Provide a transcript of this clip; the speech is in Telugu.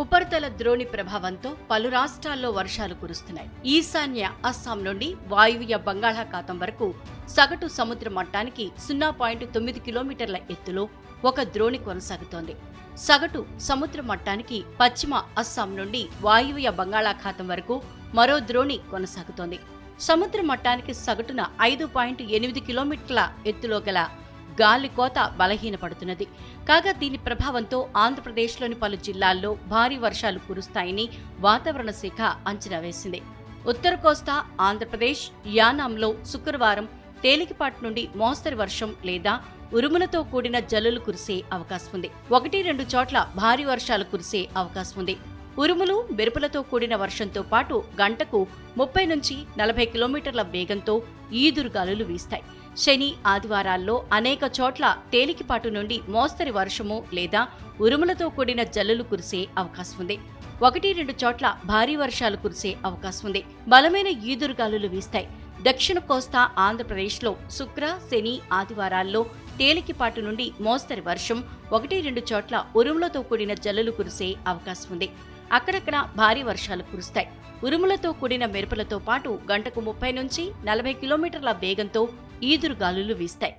ఉపరితల ద్రోణి ప్రభావంతో పలు రాష్ట్రాల్లో వర్షాలు కురుస్తున్నాయి. ఈశాన్య అస్సాం నుండి వాయువ్య బంగాళాఖాతం వరకు సగటు సముద్ర మట్టానికి సున్నా పాయింట్ తొమ్మిది కిలోమీటర్ల ఎత్తులో ఒక ద్రోణి కొనసాగుతోంది. సగటు సముద్ర మట్టానికి పశ్చిమ అస్సాం నుండి వాయువ్య బంగాళాఖాతం వరకు మరో ద్రోణి కొనసాగుతోంది. సముద్ర మట్టానికి సగటున ఐదు పాయింట్ ఎనిమిది కిలోమీటర్ల ఎత్తులో గల గాలి కోత బలహీనపడుతున్నది. కాగా దీని ప్రభావంతో ఆంధ్రప్రదేశ్లోని పలు జిల్లాల్లో భారీ వర్షాలు కురుస్తాయని వాతావరణ శాఖ అంచనా వేసింది. ఉత్తర కోస్తా ఆంధ్రప్రదేశ్ యానాంలో శుక్రవారం తేలికపాటి నుండి మోస్తరు వర్షం లేదా ఉరుములతో కూడిన జల్లులు కురిసే అవకాశం ఉంది ఒకటి రెండు చోట్ల భారీ వర్షాలు కురిసే అవకాశం ఉంది ఉరుములు మెరుపులతో కూడిన వర్షంతో పాటు గంటకు ముప్పై నుంచి నలభై కిలోమీటర్ల వేగంతో ఈదురుగాలులు వీస్తాయి. శని ఆదివారాల్లో అనేక చోట్ల తేలికపాటు నుండి మోస్తరి వర్షము లేదా ఉరుములతో కూడిన జల్లులు కురిసే అవకాశం ఉంది ఒకటి రెండు చోట్ల భారీ వర్షాలు కురిసే అవకాశం ఉంది బలమైన ఈదురుగాలులు వీస్తాయి. దక్షిణ కోస్తా ఆంధ్రప్రదేశ్లో శుక్ర శని ఆదివారాల్లో తేలికపాటు నుండి మోస్తరి వర్షం ఒకటి రెండు చోట్ల ఉరుములతో కూడిన జల్లులు కురిసే అవకాశం ఉంది. అక్కడక్కడ భారీ వర్షాలు కురుస్తాయి. ఉరుములతో కూడిన మెరుపులతో పాటు గంటకు ముప్పై నుంచి నలభై కిలోమీటర్ల వేగంతో ఈదురుగాలులు వీస్తాయి.